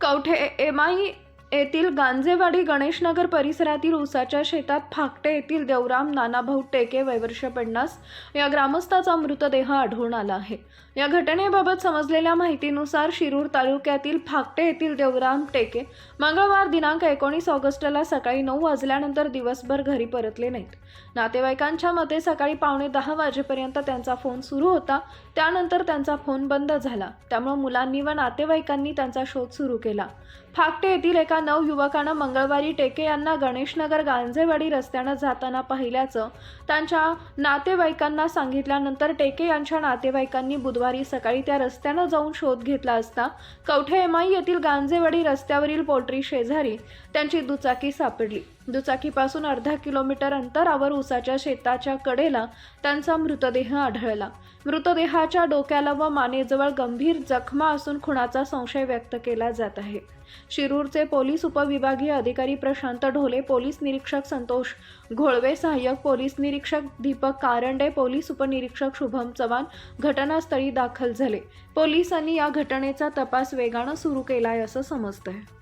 कवठे एमाई येथील गांजेवाडी गणेशनगर परिसरातील उसाच्या शेतात फाकटे येथील देवराम नानाभाऊ टेके वैवर्ष पन्नास या ग्रामस्थाचा मृतदेह आढळून आला आहे. या घटनेबाबत समजलेल्या माहितीनुसार शिरूर तालुक्यातील फाकटे येथील देवराम टेके मंगळवार दिनांक एकोणीस ऑगस्टला सकाळी नऊ वाजल्यानंतर दिवसभर घरी परतले नाहीत. नातेवाईकांच्या मते सकाळी पावणे दहा वाजेपर्यंत त्यांचा फोन सुरू होता. त्यानंतर त्यांचा फोन बंद झाला. त्यामुळे मुलांनी व नातेवाईकांनी त्यांचा शोध सुरू केला. फाकटे येथील एका नऊ युवकानं मंगळवारी टेके यांना गणेशनगर गांजेवाडी रस्त्यानं जाताना पाहिल्याचं त्यांच्या नातेवाईकांना सांगितल्यानंतर टेके यांच्या नातेवाईकांनी बुधवारी सकाळी त्या रस्त्यानं जाऊन शोध घेतला असता कवठे एमाई येथील गांजेवाडी रस्त्यावरील पोल्ट्री शेजारी त्यांची दुचाकी सापडली. दुचाकीपासून अर्धा किलोमीटर अंतरावर उसाच्या शेताच्या कडेला त्यांचा मृतदेह आढळला. मृतदेहाच्या डोक्याला व मानेजवळ गंभीर जखमा असून खुणाचा संशय व्यक्त केला जात आहे. शिरूरचे पोलीस उपविभागीय अधिकारी प्रशांत ढोले पोलीस निरीक्षक संतोष घोळवे सहाय्यक पोलीस निरीक्षक दीपक कारंडे पोलीस उपनिरीक्षक शुभम चव्हाण घटनास्थळी दाखल झाले. पोलिसांनी या घटनेचा तपास वेगानं सुरू केलाय असं समजतंय.